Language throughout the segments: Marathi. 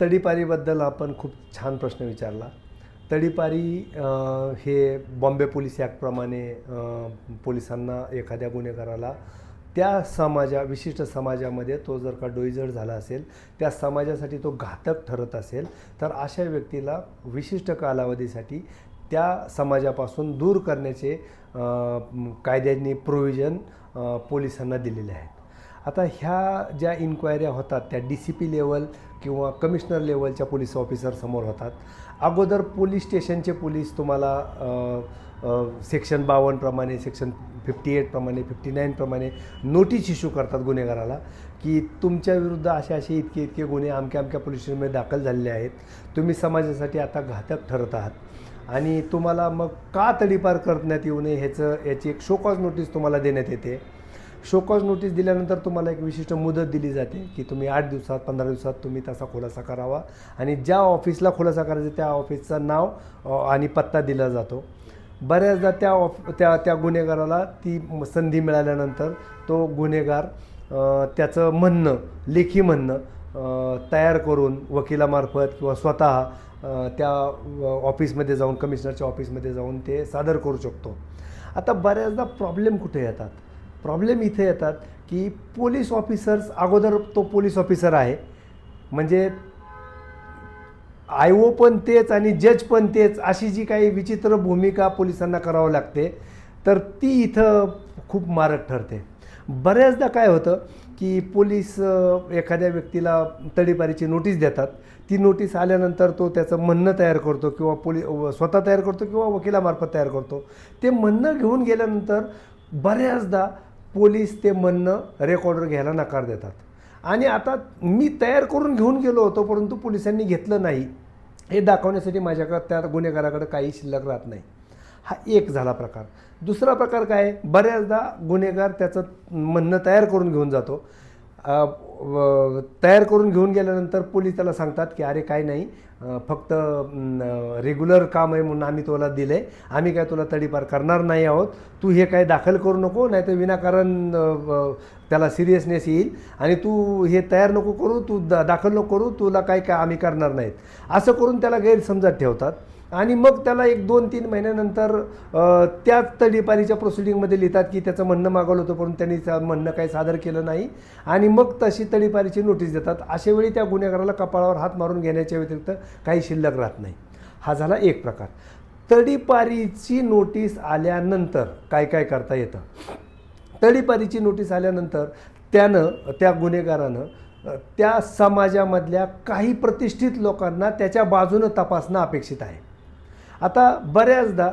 तडीपारीबद्दल आपण खूप छान प्रश्न विचारला. तडीपारी हे बॉम्बे पोलीस ॲक्टप्रमाणे पोलिसांना एखाद्या गुन्हेगाराला त्या समाजा विशिष्ट समाजामध्ये तो जर का डोईजड झाला असेल त्या समाजासाठी तो घातक ठरत असेल तर अशा व्यक्तीला विशिष्ट कालावधीसाठी त्या समाजापासून दूर करण्याचे कायद्यांनी प्रोव्हिजन पोलिसांना दिलेले आहेत. आता ह्या ज्या इन्क्वायऱ्या होतात त्या डी सी पी लेवल किंवा कमिशनर लेवलच्या पोलीस ऑफिसर समोर होतात. अगोदर पोलीस स्टेशनचे पोलीस तुम्हाला सेक्शन बावन्नप्रमाणे सेक्शन फिफ्टी एटप्रमाणे फिफ्टी नाईनप्रमाणे नोटीस इश्यू करतात गुन्हेगाराला की तुमच्या विरुद्ध असे असे इतके इतके गुन्हे अमक्या अमक्या पोलीस स्टेशनमध्ये दाखल झालेले आहेत. तुम्ही समाजासाठी आता घातक ठरत आहात. आणि तुम्हाला मग का तडीपार करण्यात येऊ नये ह्याचं याची एक शोकॉज नोटीस तुम्हाला देण्यात येते. शोकॉज नोटीस दिल्यानंतर तुम्हाला एक विशिष्ट मुदत दिली जाते की तुम्ही आठ दिवसात पंधरा दिवसात तुम्ही तसा खुलासा करावा. आणि ज्या ऑफिसला खुलासा करायचा त्या ऑफिसचं नाव आणि पत्ता दिला जातो. बऱ्याचदा त्या ऑफ त्या त्या गुन्हेगाराला ती संधी मिळाल्यानंतर तो गुन्हेगार त्याचं म्हणणं लेखी म्हणणं तयार करून वकिलामार्फत किंवा स्वतः त्या ऑफिसमध्ये जाऊन कमिशनरच्या ऑफिसमध्ये जाऊन ते सादर करू शकतो. आता बऱ्याचदा प्रॉब्लेम कुठे येतात? प्रॉब्लेम इथे येतात की पोलीस ऑफिसर्स अगोदर तो पोलीस ऑफिसर आहे. म्हणजे आय ओ पण तेच आणि जज पण तेच अशी जी काही विचित्र भूमिका पोलिसांना करावं लागते तर ती इथं खूप मारक ठरते. बऱ्याचदा काय होतं की पोलीस एखाद्या व्यक्तीला तडीपारीची नोटीस देतात. ती नोटीस आल्यानंतर तो त्याचं म्हणणं तयार करतो किंवा पोली स्वतः तयार करतो किंवा वकिलामार्फत तयार करतो. ते म्हणणं घेऊन गेल्यानंतर बऱ्याचदा पोलीस ते म्हणणं रेकॉर्डर घ्यायला नकार देतात. आणि आता मी तयार करून घेऊन गेलो होतो परंतु पोलिसांनी घेतलं नाही. हे दाखवण्यासाठी माझ्याकडं त्या गुन्हेगाराकडे काही शिल्लक राहत नाही. हा एक झाला प्रकार. दुसरा प्रकार काय? आहे? बऱ्याचदा गुन्हेगार त्याचं म्हणणं तयार करून घेऊन जातो. व- तयार करून घेऊन गेल्यानंतर पोलीस त्याला सांगतात की अरे काय नाही. फक्त रेग्युलर काम आहे म्हणून आम्ही तुला दिलं आहे आम्ही काय तुला तडीपार करणार नाही आहोत. तू हे काय दाखल करू नको नाही तर विनाकारण त्याला सिरियसनेस येईल. आणि तू हे तयार नको करू तू दा दाखल नको करू तुला काय काय आम्ही करणार नाहीत. असं करून त्याला गैरसमजात ठेवतात. आणि मग त्याला एक दोन तीन महिन्यानंतर त्याच तडीपारीच्या प्रोसिडिंगमध्ये लिहितात की त्याचं म्हणणं मागवलं होतं परंतु त्यांनी म्हणणं काही सादर केलं नाही. आणि मग तशी तडीपारीची नोटीस देतात. अशा वेळी त्या गुन्हेगाराला कपाळावर हात मारून घेण्याच्या व्यतिरिक्त काही शिल्लक राहत नाही. हा झाला एक प्रकार. तडीपारीची नोटीस आल्यानंतर काय काय करता येतं? तडीपारीची नोटीस आल्यानंतर त्यानं त्या गुन्हेगारानं त्या समाजामधल्या काही प्रतिष्ठित लोकांना त्याच्या बाजूनं तपासणं अपेक्षित आहे. आता बऱ्याचदा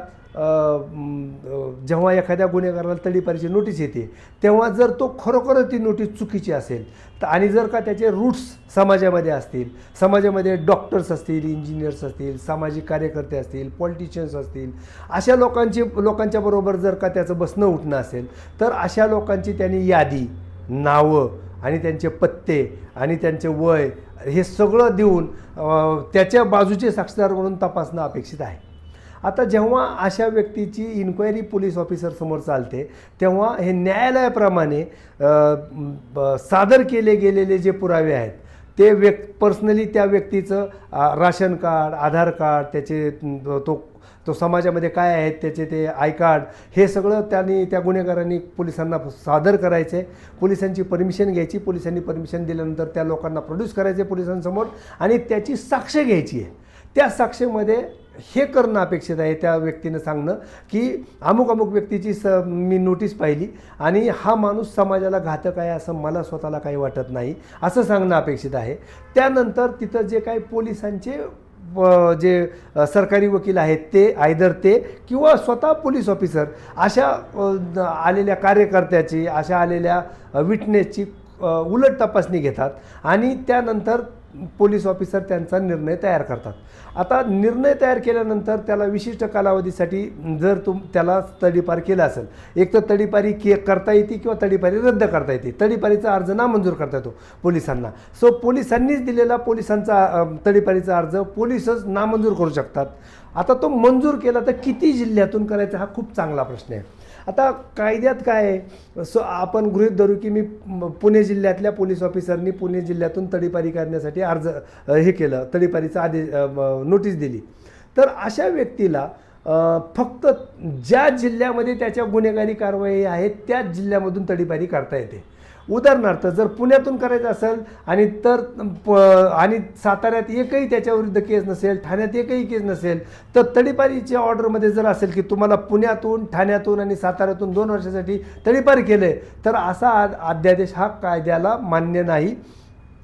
जेव्हा एखाद्या गुन्हेगाराला तडीपारीची नोटीस येते तेव्हा जर तो खरोखरच ती नोटीस चुकीची असेल तर आणि जर का त्याचे रूट्स समाजामध्ये असतील समाजामध्ये डॉक्टर्स असतील इंजिनियर्स असतील सामाजिक कार्यकर्ते असतील पॉलिटिशियन्स असतील अशा लोकांची लोकांच्या बरोबर जर का त्याचं बसणं उठणं असेल तर अशा लोकांची त्यांनी यादी नावं आणि त्यांचे पत्ते आणि त्यांचे वय हे सगळं देऊन त्याच्या बाजूचे साक्षीदार म्हणून तपासणं अपेक्षित आहे. आता जेव्हा अशा व्यक्तीची इन्क्वायरी पोलीस ऑफिसरसमोर चालते तेव्हा हे न्यायालयाप्रमाणे ब- सादर केले गेलेले जे पुरावे आहेत ते व्यक् पर्सनली त्या व्यक्तीचं राशन कार्ड आधार कार्ड त्याचे तो तो समाजामध्ये काय आहेत त्याचे ते आय कार्ड हे सगळं त्यांनी त्या गुन्हेगारांनी पोलिसांना सादर करायचे. पोलिसांची परमिशन घ्यायची. पोलिसांनी परमिशन दिल्यानंतर त्या लोकांना प्रोड्यूस करायचे पोलिसांसमोर आणि त्याची साक्ष घ्यायची आहे. त्या साक्षेमध्ये हे करणं अपेक्षित आहे त्या व्यक्तीनं सांगणं की अमुक अमुक व्यक्तीची स मी नोटीस पाहिली आणि हा माणूस समाजाला घातक आहे असं मला स्वतःला काही वाटत नाही असं सांगणं अपेक्षित आहे. त्यानंतर तिथं जे काही पोलिसांचे जे सरकारी वकील आहेत ते आयदर ते किंवा स्वतः पोलीस ऑफिसर अशा आलेल्या कार्यकर्त्याची अशा आलेल्या विटनेसची उलट तपासणी घेतात आणि त्यानंतर पोलीस ऑफिसर त्यांचा निर्णय तयार करतात. आता निर्णय तयार केल्यानंतर त्याला विशिष्ट कालावधीसाठी जर तुम त्याला तडीपार केला असेल एक तर तडीपारी के करता येते किंवा तडीपारी रद्द करता येते. तडीपारीचा अर्ज नामंजूर करता येतो पोलिसांना. सो पोलिसांनीच दिलेला पोलिसांचा तडीपारीचा अर्ज पोलिसच नामंजूर करू शकतात. आता तो मंजूर केला तर किती जिल्ह्यातून करायचा हा खूप चांगला प्रश्न आहे. आता कायद्यात काय आहे? सो आपण गृहित धरू की मी पुणे जिल्ह्यातल्या पोलीस ऑफिसरनी पुणे जिल्ह्यातून तडीपारी करण्यासाठी अर्ज हे केलं तडीपारीचा आदेश नोटीस दिली. तर अशा व्यक्तीला फक्त ज्या जिल्ह्यामध्ये त्याच्या गुन्हेगारी कारवाई आहे त्याच जिल्ह्यामधून तडीपारी करता येते. उदाहरणार्थ जर पुण्यातून करायचं असेल आणि तर प आणि साताऱ्यात एकही त्याच्याविरुद्ध केस नसेल ठाण्यात एकही केस नसेल तर तडीपारीच्या ऑर्डरमध्ये जर असेल की तुम्हाला पुण्यातून ठाण्यातून आणि साताऱ्यातून दोन वर्षासाठी तडीपारी केलं तर असा अध्यादेश हा कायद्याला मान्य नाही.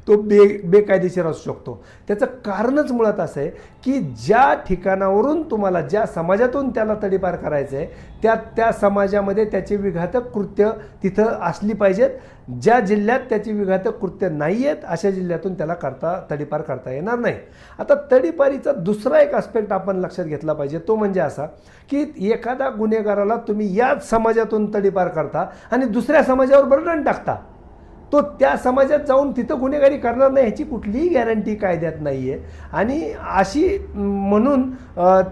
तो बे बेकायदेशीर असू शकतो. त्याचं कारणच मुळात असं आहे की ज्या ठिकाणावरून तुम्हाला ज्या समाजातून त्याला तडीपार करायचं आहे त्या त्या समाजामध्ये त्याची विघातक कृत्य तिथं असली पाहिजेत. ज्या जिल्ह्यात त्याची विघातक कृत्य नाही आहेत अशा जिल्ह्यातून त्याला करता तडीपार करता येणार नाही. आता तडीपारीचा दुसरा एक आस्पेक्ट आपण लक्षात घेतला पाहिजे तो म्हणजे असा की एखादा गुन्हेगाराला तुम्ही याच समाजातून तडीपार करता आणि दुसऱ्या समाजावर बर्डन टाकता. तो त्या समाजात जाऊन तिथं गुन्हेगारी करणार नाही ह्याची कुठलीही गॅरंटी कायद्यात नाही आहे आणि अशी म्हणून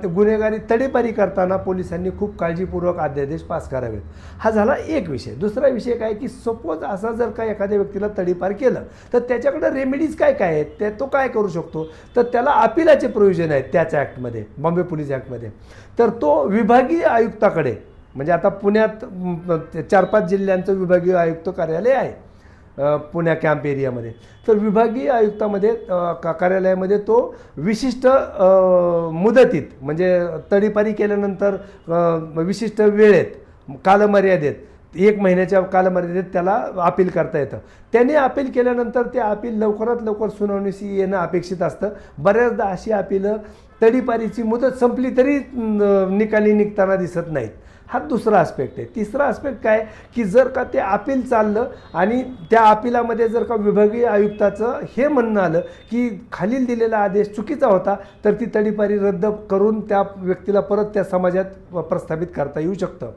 गुन्हेगारी तडेपारी करताना पोलिसांनी खूप काळजीपूर्वक अध्यादेश पास करावेत. हा झाला एक विषय. दुसरा विषय काय की सपोज असा जर का एखाद्या व्यक्तीला तडीपार केलं तर त्याच्याकडे रेमेडीज काय काय आहेत? ते तो काय करू शकतो? तर त्याला अपिलाचे प्रयोजन आहेत त्याच ॲक्टमध्ये बॉम्बे पोलीस ॲक्टमध्ये तर तो विभागीय आयुक्ताकडे म्हणजे आता पुण्यात चार पाच जिल्ह्यांचं विभागीय आयुक्त कार्यालय आहे. पुण्या कॅम्प एरियामध्ये तर विभागीय आयुक्तामध्ये का कार्यालयामध्ये तो विशिष्ट मुदतीत म्हणजे तडीपारी केल्यानंतर विशिष्ट वेळेत कालमर्यादेत एक महिन्याच्या कालमर्यादेत त्याला अपील करता येतं. त्याने अपील केल्यानंतर ते अपील लवकरात लवकर सुनावणीशी येणं अपेक्षित असतं. बऱ्याचदा अशी अपिलं तडीपारीची मुदत संपली तरी निकाली निघताना दिसत नाहीत. हा दुसरा आस्पेक्ट आहे. तिसरा आस्पेक्ट काय? की जर का ते अपील चाललं आणि त्या अपिलामध्ये जर का विभागीय आयुक्ताचं हे म्हणणं आलं की खालील दिलेला आदेश चुकीचा होता तर ती तडीपारी रद्द करून त्या व्यक्तीला परत त्या समाजात प्रस्थापित करता येऊ शकतं.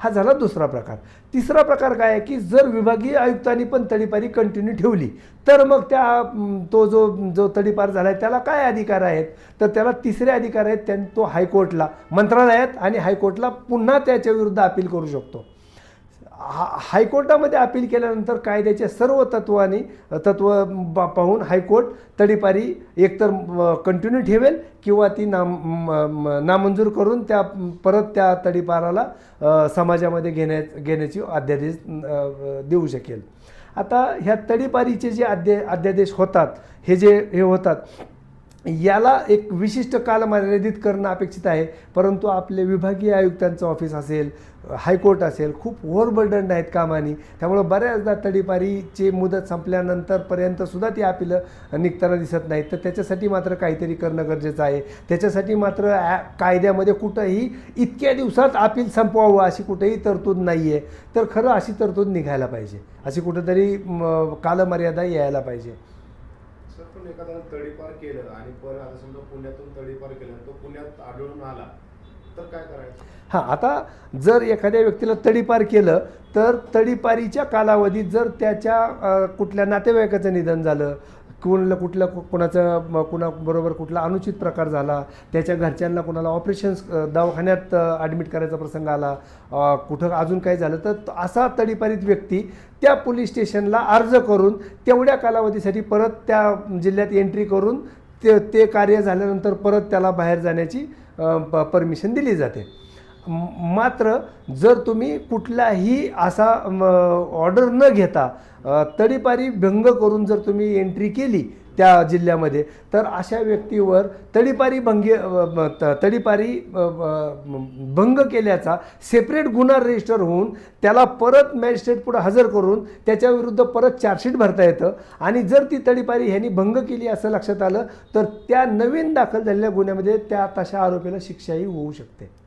हा झाला दुसरा प्रकार. तिसरा प्रकार काय आहे की जर विभागीय आयुक्तांनी पण तडीपारी कंटिन्यू ठेवली तर मग त्या तो जो जो तडीपार झाला आहे त्याला काय अधिकार आहेत? तर त्याला तिसरे अधिकार आहेत त्यां तो हायकोर्टला मंत्रालयात आणि हायकोर्टला पुन्हा त्याच्या विरुद्ध अपील करू शकतो. हा हायकोर्टामध्ये अपील केल्यानंतर कायद्याच्या सर्व तत्वाने तत्व बा- पाहून हायकोर्ट तडीपारी एकतर कंटिन्यू ठेवेल किंवा ती नाम नामंजूर करून त्या परत त्या तडीपाराला समाजामध्ये घेण्या घेण्याची अध्यादेश देऊ शकेल. आता ह्या तडीपारीचे जे अध्या अध्यादेश होतात हे जे हे होतात याला एक विशिष्ट कालमर्यादित करणं अपेक्षित आहे. परंतु आपले विभागीय आयुक्तांचं ऑफिस असेल हायकोर्ट असेल खूप ओव्हरबर्डन्ड आहेत कामानी. त्यामुळं बऱ्याचदा तडीपारीची मुदत संपल्यानंतरपर्यंत सुद्धा ती आपलं निघताना दिसत नाहीत. तर त्याच्यासाठी मात्र काहीतरी करणं गरजेचं आहे. त्याच्यासाठी मात्र ॲ कायद्यामध्ये कुठंही इतक्या दिवसात अपील संपवावं अशी कुठेही तरतूद नाही आहे तर खरं अशी तरतूद निघायला पाहिजे. अशी कुठंतरी म, कालमर्यादा यायला पाहिजे. सर पण एखादा तडीपार केलं आणि परत आता समजा पुण्यातून तडीपार केलं तो पुण्यात आढळून आला तर काय करायचं? हां आता जर एखाद्या व्यक्तीला तडीपार केलं तर तडीपारीच्या कालावधीत जर त्याच्या कुठल्या नातेवाईकाचं निधन झालं कोणाला कुठल्या कोणाचं कुणाचं कुणाबरोबर कुठला अनुचित प्रकार झाला त्याच्या घरच्यांना कुणाला ऑपरेशन्स दवाखान्यात ॲडमिट करायचा प्रसंग आला कुठं अजून काही झालं तर असा तडीपारीत व्यक्ती त्या पोलीस स्टेशनला अर्ज करून तेवढ्या कालावधीसाठी परत त्या जिल्ह्यात एंट्री करून ते ते कार्य झाल्यानंतर परत त्याला बाहेर जाण्याची परमिशन दिली जाते. मात्र जर तुम्ही कुठलाही असा ऑर्डर न घेता तडीपारी भंग करून जर तुम्ही एंट्री केली त्या जिल्ह्यामध्ये. तर अशा व्यक्तीवर तडीपारी भंगे त- तडीपारी भंग केल्याचा सेपरेट गुन्हा रजिस्टर होऊन त्याला परत मॅजिस्ट्रेट पुढे हजर करून त्याच्याविरुद्ध परत चार्जशीट भरता येतं. आणि जर ती तडीपारी ह्यांनी भंग केली असं लक्षात आलं तर त्या नवीन दाखल झालेल्या गुन्ह्यामध्ये त्या तशा आरोपीला शिक्षाही होऊ शकते.